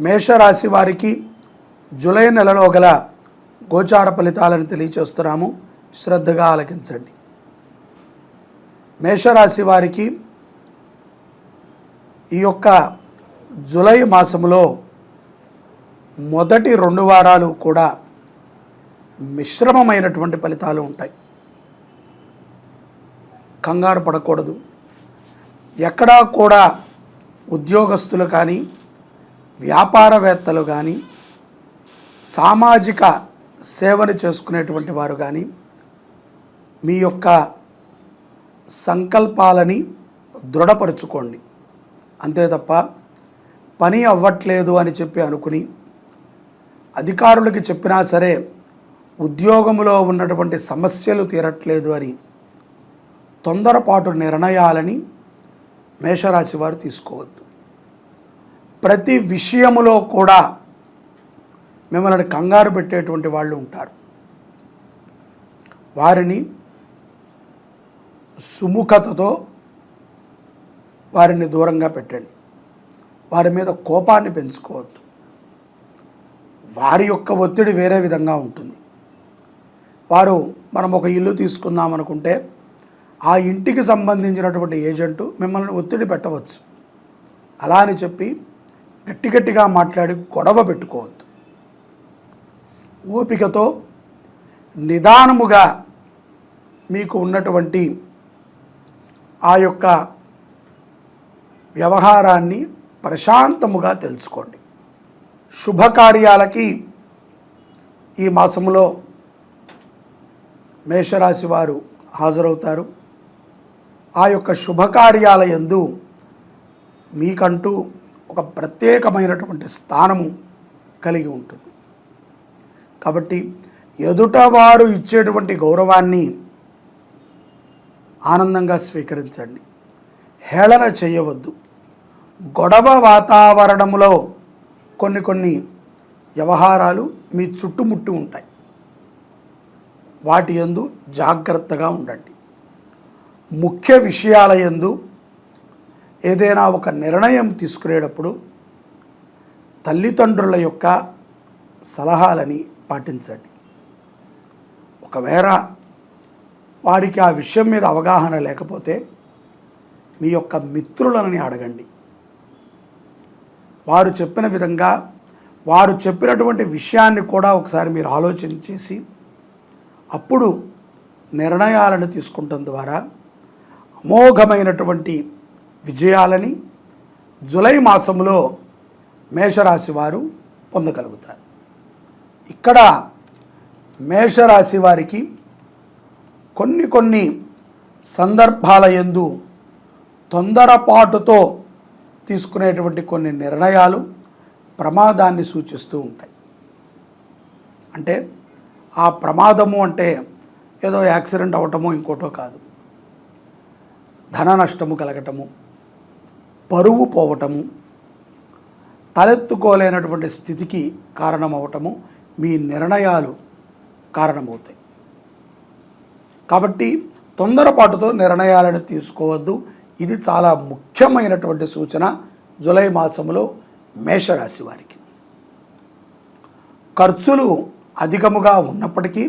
మేషరాశి వారికి జూలై నెలలో గల గోచార ఫలితాలను తెలియచేస్తున్నాము. శ్రద్ధగా ఆలకించండి. మేషరాశి వారికి ఈ యొక్క జూలై మాసంలో మొదటి రెండు వారాలు కూడా మిశ్రమమైనటువంటి ఫలితాలు ఉంటాయి. కంగారు పడకూడదు. ఎక్కడా కూడా ఉద్యోగస్తులు కానీ వ్యాపారవేత్తలు కానీ సామాజిక సేవను చేసుకునేటువంటి వారు కానీ మీ యొక్క సంకల్పాలని దృఢపరుచుకోండి. అంతే తప్ప పని అవ్వట్లేదు అని చెప్పి అనుకుని అధికారులకి చెప్పినా సరే ఉద్యోగంలో ఉన్నటువంటి సమస్యలు తీరట్లేదు అని తొందరపాటు నిర్ణయాలని మేషరాశి వారు తీసుకోవద్దు. ప్రతి విషయములో కూడా మిమ్మల్ని కంగారు పెట్టేటువంటి వాళ్ళు ఉంటారు. వారిని సుముఖతతో వారిని దూరంగా పెట్టండి. వారి మీద కోపాన్ని పెంచుకోవద్దు. వారి యొక్క ఒత్తిడి వేరే విధంగా ఉంటుంది. వారు మనం ఒక ఇల్లు తీసుకుందాం అనుకుంటే ఆ ఇంటికి సంబంధించినటువంటి ఏజెంటు మిమ్మల్ని ఒత్తిడి పెట్టవచ్చు. అలా అని చెప్పి గట్టి గట్టిగా మాట్లాడి గొడవ పెట్టుకోవద్దు. ఓపికతో నిదానముగా మీకు ఉన్నటువంటి ఆ యొక్క వ్యవహారాన్ని ప్రశాంతముగా తెలుసుకోండి. శుభకార్యాలకి ఈ మాసంలో మేషరాశి వారు హాజరవుతారు. ఆ యొక్క శుభకార్యాల యందు మీకంటూ ఒక ప్రత్యేకమైనటువంటి స్థానము కలిగి ఉంటుంది. కాబట్టి ఎదుటవారు ఇచ్చేటువంటి గౌరవాన్ని ఆనందంగా స్వీకరించండి. హేళన చేయవద్దు. గొడవ వాతావరణంలో కొన్ని కొన్ని వ్యవహారాలు మీ చుట్టుముట్టి ఉంటాయి. వాటి యందు జాగ్రత్తగా ఉండండి. ముఖ్య విషయాల యందు ఏదైనా ఒక నిర్ణయం తీసుకునేటప్పుడు తల్లిదండ్రుల యొక్క సలహాలని పాటించండి. ఒకవేళ వారికి ఆ విషయం మీద అవగాహన లేకపోతే మీ యొక్క మిత్రులని అడగండి. వారు చెప్పిన విధంగా వారు చెప్పినటువంటి విషయాన్ని కూడా ఒకసారి మీరు ఆలోచన చేసి అప్పుడు నిర్ణయాలను తీసుకుంటం ద్వారా అమోఘమైనటువంటి విజయాలని జులై మాసంలో మేషరాశి వారు పొందగలుగుతారు. ఇక్కడ మేషరాశి వారికి కొన్ని కొన్ని సందర్భాల ఎందు తొందరపాటుతో తీసుకునేటువంటి కొన్ని నిర్ణయాలు ప్రమాదాన్ని సూచిస్తూ ఉంటాయి. అంటే ఆ ప్రమాదము అంటే ఏదో యాక్సిడెంట్ అవ్వటమో ఇంకోటో కాదు. ధన నష్టము కలగటము పరువు పోవటము తలెత్తుకోలేనటువంటి స్థితికి కారణమవటము మీ నిర్ణయాలు కారణమవుతాయి. కాబట్టి తొందరపాటుతో నిర్ణయాలను తీసుకోవద్దు. ఇది చాలా ముఖ్యమైనటువంటి సూచన జూలై మాసంలో మేషరాశి వారికి. ఖర్చులు అధికముగా ఉన్నప్పటికీ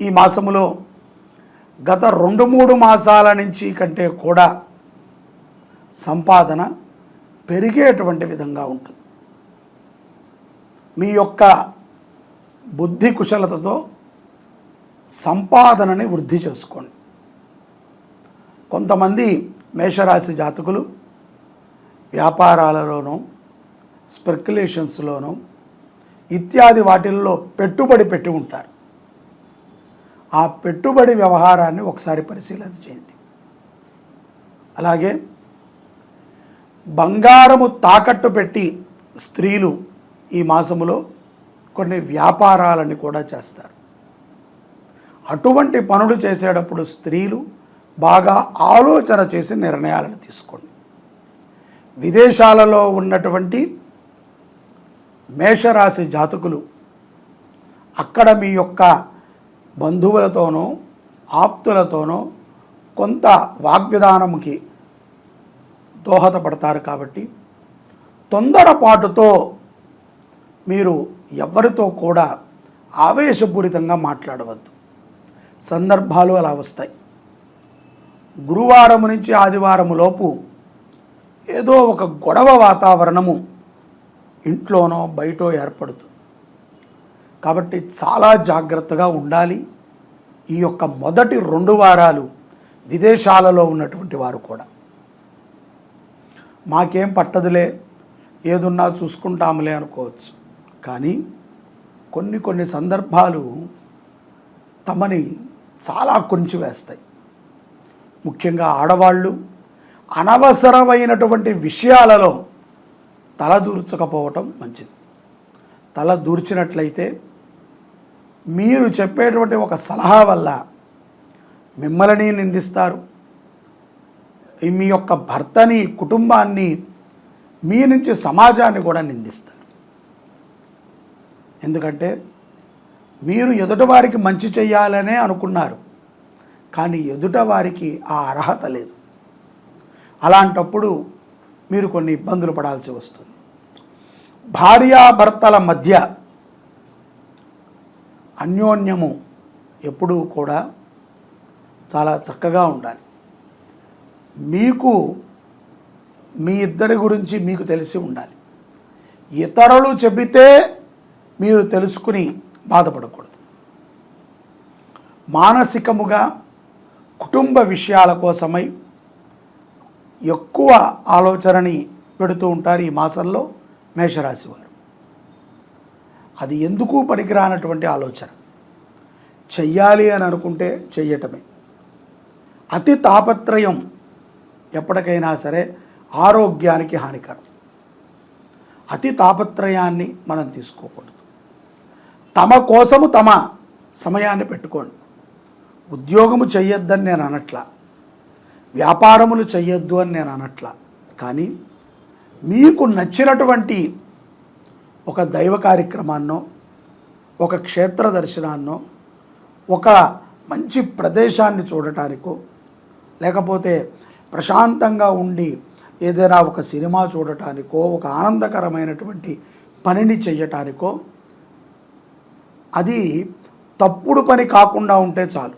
ఈ మాసములో గత రెండు మూడు మాసాల నుంచి కంటే కూడా సంపాదన పెరిగేటువంటి విధంగా ఉంటుంది. మీ యొక్క బుద్ధి కుశలతతో సంపాదనని వృద్ధి చేసుకోండి. కొంతమంది మేషరాశి జాతకులు వ్యాపారాలలోనూ స్పెక్యులేషన్స్లోనూ ఇత్యాది వాటిల్లో పెట్టుబడి పెట్టి ఉంటారు. ఆ పెట్టుబడి వ్యవహారాన్ని ఒకసారి పరిశీలన చేయండి. అలాగే బంగారము తాకట్టు పెట్టి స్త్రీలు ఈ మాసములో కొన్ని వ్యాపారాలని కూడా చేస్తారు. అటువంటి పనులు చేసేటప్పుడు స్త్రీలు బాగా ఆలోచన చేసి నిర్ణయాలను తీసుకోండి. విదేశాలలో ఉన్నటువంటి మేషరాశి జాతకులు అక్కడ మీ యొక్క బంధువులతోనో ఆప్తులతోనో కొంత వాగ్విధానంకి దోహదపడతారు కాబట్టి తొందరపాటుతో మీరు ఎవరితో కూడా ఆవేశపూరితంగా మాట్లాడవద్దు. సందర్భాలు అలా వస్తాయి. గురువారం నుంచి ఆదివారం లోపు ఏదో ఒక గొడవ వాతావరణము ఇంట్లోనో బయటో ఏర్పడుతుంది. కాబట్టి చాలా జాగ్రత్తగా ఉండాలి. ఈ యొక్క మొదటి రెండు వారాలు విదేశాలలో ఉన్నటువంటి వారు కూడా. మాకేం పట్టదులే ఏదున్నా చూసుకుంటాములే అనుకోవచ్చు. కానీ కొన్ని కొన్ని సందర్భాలు తమని చాలా కొంచి వేస్తాయి. ముఖ్యంగా ఆడవాళ్ళు అనవసరమైనటువంటి విషయాలలో తల దూర్చకపోవటం మంచిది. తల దూర్చినట్లయితే మీరు చెప్పేటువంటి ఒక సలహా వల్ల మిమ్మల్ని నిందిస్తారు. మీ యొక్క భర్తని కుటుంబాన్ని మీ నుంచి సమాజాన్ని కూడా నిందిస్తారు. ఎందుకంటే మీరు ఎదుటవారికి మంచి చేయాలనే అనుకున్నారు. కానీ ఎదుటవారికి ఆ అర్హత లేదు. అలాంటప్పుడు మీరు కొన్ని ఇబ్బందులు పడాల్సి వస్తుంది. భార్యాభర్తల మధ్య అన్యోన్యము ఎప్పుడూ కూడా చాలా చక్కగా ఉండాలి. మీకు మీ ఇద్దరి గురించి మీకు తెలిసి ఉండాలి. ఇతరులు చెబితే మీరు తెలుసుకుని బాధపడకూడదు. మానసికముగా కుటుంబ విషయాల కోసమై ఎక్కువ ఆలోచనని పెడుతూ ఉంటారు ఈ మాసంలో మేషరాశి వారు. అది ఎందుకు పనికిరానటువంటి ఆలోచన? చెయ్యాలి అని అనుకుంటే చెయ్యటమే. అతి తాపత్రయం ఎప్పటికైనా సరే ఆరోగ్యానికి హానికరం. అతి తాపత్రయాన్ని మనం తీసుకోకూడదు. తమ కోసము తమ సమయాన్ని పెట్టుకోండి. ఉద్యోగము చెయ్యొద్దని నేను అనట్లా. వ్యాపారములు చెయ్యొద్దు అని నేను అనట్లా. కానీ మీకు నచ్చినటువంటి ఒక దైవ కార్యక్రమాన్నో ఒక క్షేత్ర దర్శనాన్నో ఒక మంచి ప్రదేశాన్ని చూడటానికో లేకపోతే ప్రశాంతంగా ఉండి ఏదైనా ఒక సినిమా చూడటానికో ఒక ఆనందకరమైనటువంటి పనిని చెయ్యటానికో అది తప్పుడు పని కాకుండా ఉంటే చాలు.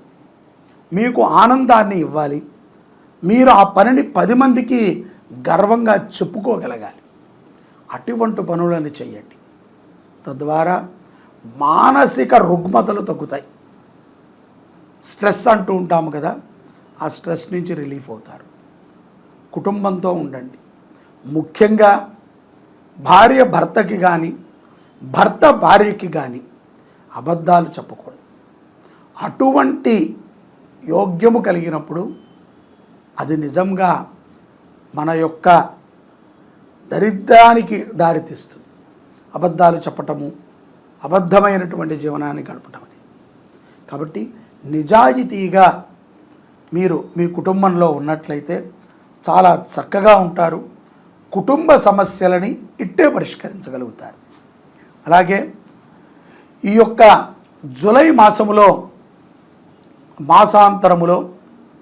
మీకు ఆనందాన్ని ఇవ్వాలి. మీరు ఆ పనిని పది మందికి గర్వంగా చెప్పుకోగలగాలి. అటువంటి పనులను చేయండి తద్వారా మానసిక రుగ్మతలు తగ్గుతాయి. స్ట్రెస్ అంటూ ఉంటాము కదా ఆ స్ట్రెస్ నుంచి రిలీఫ్ అవుతారు. కుటుంబంతో ఉండండి. ముఖ్యంగా భార్య భర్తకి కానీ భర్త భార్యకి కానీ అబద్ధాలు చెప్పకూడదు. అటువంటి యోగ్యము కలిగినప్పుడు అది నిజంగా మన యొక్క దరిద్రానికి దారితీస్తుంది. అబద్ధాలు చెప్పటము అబద్ధమైనటువంటి జీవనాన్ని గడపటం కాబట్టి నిజాయితీగా మీరు మీ కుటుంబంలో ఉన్నట్లయితే చాలా చక్కగా ఉంటారు. కుటుంబ సమస్యలని ఇట్టే పరిష్కరించగలుగుతారు. అలాగే ఈ యొక్క జులై మాసములో మాసాంతరములో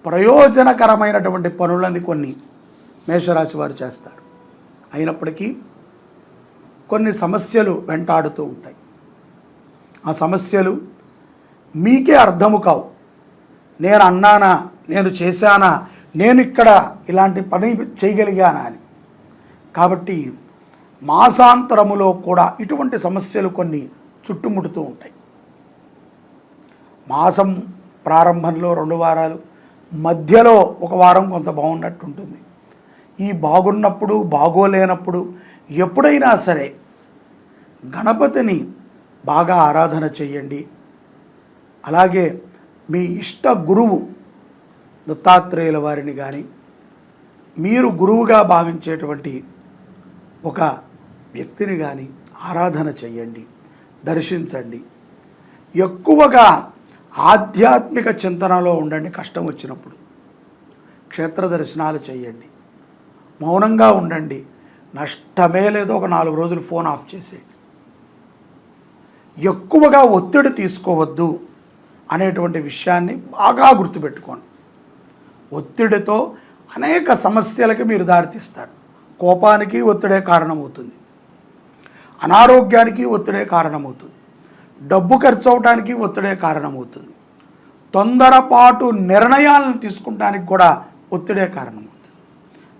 ప్రయోజనకరమైనటువంటి పనులని కొన్ని మేషరాశి వారు చేస్తారు. అయినప్పటికీ కొన్ని సమస్యలు వెంటాడుతూ ఉంటాయి. ఆ సమస్యలు మీకే అర్థము కావు. నేను అన్నానా నేను చేశానా నేను ఇక్కడ ఇలాంటి పని చేయగలిగానా అని. కాబట్టి మాసాంతరములో కూడా ఇటువంటి సమస్యలు కొన్ని చుట్టుముడుతూ ఉంటాయి. మాసం ప్రారంభంలో రెండు వారాలు మధ్యలో ఒక వారం కొంత బాగున్నట్టు ఉంటుంది ఈ బాగున్నప్పుడు బాగోలేనప్పుడు ఎప్పుడైనా సరే గణపతిని బాగా ఆరాధన చేయండి. అలాగే మీ ఇష్ట గురువు దత్తాత్రేయుల వారిని కానీ మీరు గురువుగా భావించేటువంటి ఒక వ్యక్తిని కానీ ఆరాధన చేయండి దర్శించండి. ఎక్కువగా ఆధ్యాత్మిక చింతనలో ఉండండి కష్టం వచ్చినప్పుడు. క్షేత్ర దర్శనాలు చేయండి మౌనంగా ఉండండి. నష్టమే లేదో ఒక నాలుగు రోజులు ఫోన్ ఆఫ్ చేసేయండి. ఎక్కువగా ఒత్తిడి తీసుకోవద్దు అనేటువంటి విషయాన్ని బాగా గుర్తుపెట్టుకోండి. ఒత్తిడితో అనేక సమస్యలకి మీరు దారితీస్తారు. కోపానికి ఒత్తిడే కారణమవుతుంది. అనారోగ్యానికి ఒత్తిడే కారణమవుతుంది. డబ్బు ఖర్చు అవడానికి ఒత్తిడే కారణమవుతుంది. తొందరపాటు నిర్ణయాలను తీసుకుంటానికి కూడా ఒత్తిడే కారణమవుతుంది.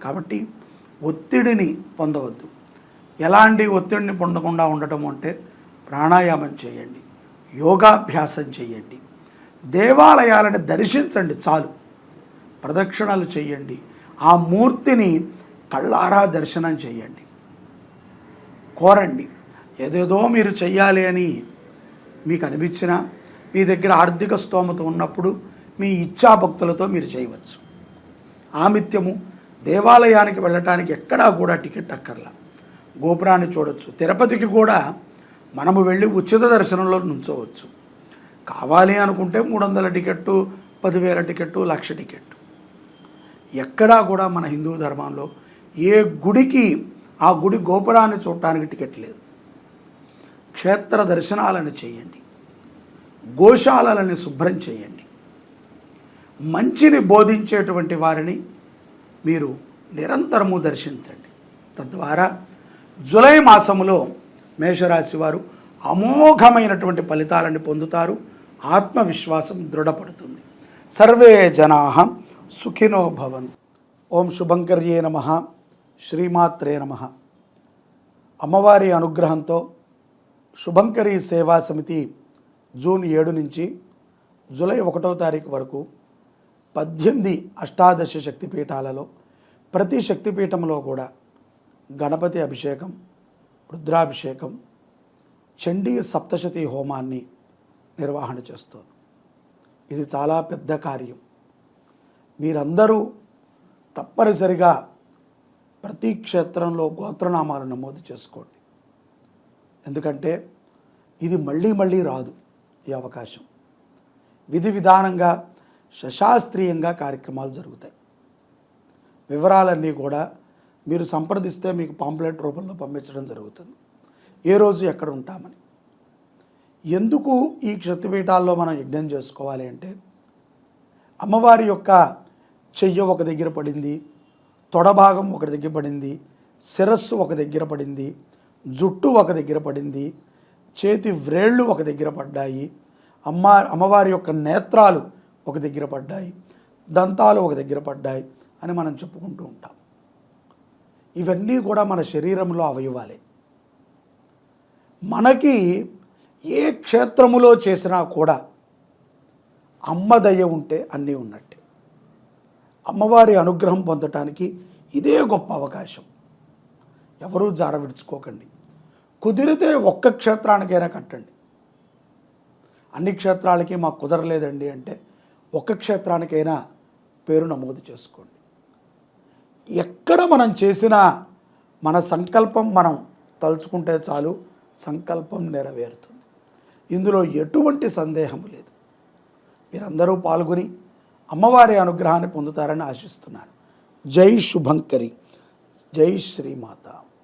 కాబట్టి ఒత్తిడిని పొందవద్దు. ఎలాంటి ఒత్తిడిని పొందకుండా ఉండటం అంటే ప్రాణాయామం చేయండి. యోగాభ్యాసం చేయండి. దేవాలయాలను దర్శించండి చాలు. ప్రదక్షిణలు చేయండి. ఆ మూర్తిని కళ్ళారా దర్శనం చేయండి. కోరండి. ఏదేదో మీరు చెయ్యాలి అని మీకు అనిపించినా మీ దగ్గర ఆర్థిక స్తోమత ఉన్నప్పుడు మీ ఇచ్ఛాభక్తులతో మీరు చేయవచ్చు. ఆమిత్యము దేవాలయానికి వెళ్ళటానికి ఎక్కడా కూడా టికెట్ అక్కర్లా. గోపురాన్ని చూడొచ్చు. తిరుపతికి కూడా మనము వెళ్ళి ఉచిత దర్శనంలో నుంచోవచ్చు. కావాలి అనుకుంటే మూడు వందల టికెట్టు పదివేల టికెట్టు లక్ష టికెట్టు. ఎక్కడా కూడా మన హిందూ ధర్మంలో ఏ గుడికి ఆ గుడి గోపురాన్ని చూడటానికి టికెట్ లేదు. క్షేత్ర దర్శనాలను చేయండి. గోశాలలని శుభ్రం చేయండి. మంచిని బోధించేటువంటి వారిని మీరు నిరంతరము దర్శించండి. తద్వారా జులై మాసములో మేషరాశి వారు అమోఘమైనటువంటి ఫలితాలను పొందుతారు. ఆత్మవిశ్వాసం దృఢపడుతుంది. సర్వే జనా సుఖినో భవన్. ఓం శుభంకర్యే నమ. శ్రీమాత్రే నమ. అమ్మవారి అనుగ్రహంతో శుభంకరి సేవా సమితి జూన్ ఏడు నుంచి జూలై ఒకటో తారీఖు వరకు పద్దెనిమిది అష్టాదశ శక్తిపీఠాలలో ప్రతి శక్తిపీఠంలో కూడా గణపతి అభిషేకం రుద్రాభిషేకం చండీ సప్తశతి హోమాన్ని నిర్వహణ చేస్తుంది. ఇది చాలా పెద్ద కార్యం. మీరందరూ తప్పనిసరిగా ప్రతి క్షేత్రంలో గోత్రనామాలు నమోదు చేసుకోండి. ఎందుకంటే ఇది మళ్ళీ మళ్ళీ రాదు ఈ అవకాశం. విధి విధానంగా శశాస్త్రీయంగా కార్యక్రమాలు జరుగుతాయి. వివరాలన్నీ కూడా మీరు సంప్రదిస్తే మీకు పాంప్లెట్ రూపంలో పంపించడం జరుగుతుంది. ఏ రోజు ఎక్కడ ఉంటామని. ఎందుకు ఈ క్షతిపీఠాల్లో మనం యజ్ఞం చేసుకోవాలి అంటే అమ్మవారి యొక్క చెయ్య ఒక దగ్గర పడింది తొడభాగం ఒక దగ్గర పడింది శిరస్సు ఒక దగ్గర పడింది జుట్టు ఒక దగ్గర పడింది చేతి వ్రేళ్ళు ఒక దగ్గర పడ్డాయి అమ్మ అమ్మవారి యొక్క నేత్రాలు ఒక దగ్గర పడ్డాయి దంతాలు ఒక దగ్గర పడ్డాయి అని మనం చెప్పుకుంటూ ఉంటాం. ఇవన్నీ కూడా మన శరీరంలో అవయవాలే. మనకి ఏ క్షేత్రములో చేసినా కూడా అమ్మ దయ ఉంటే అన్నీ ఉన్నట్టే. అమ్మవారి అనుగ్రహం పొందటానికి ఇదే గొప్ప అవకాశం. ఎవరూ జార విడుచుకోకండి. కుదిరితే ఒక్క క్షేత్రానికైనా కట్టండి. అన్ని క్షేత్రాలకి మాకు కుదరలేదండి అంటే ఒక్క క్షేత్రానికైనా పేరు నమోదు చేసుకోండి. ఎక్కడ మనం చేసినా మన సంకల్పం మనం తలుచుకుంటే చాలు సంకల్పం నెరవేరుతుంది. ఇందులో ఎటువంటి సందేహం లేదు. మీరందరూ పాల్గొని అమ్మవారి అనుగ్రహాన్ని పొందుతారని ఆశిస్తున్నాను. జై శుభంకరి. జై శ్రీమాత.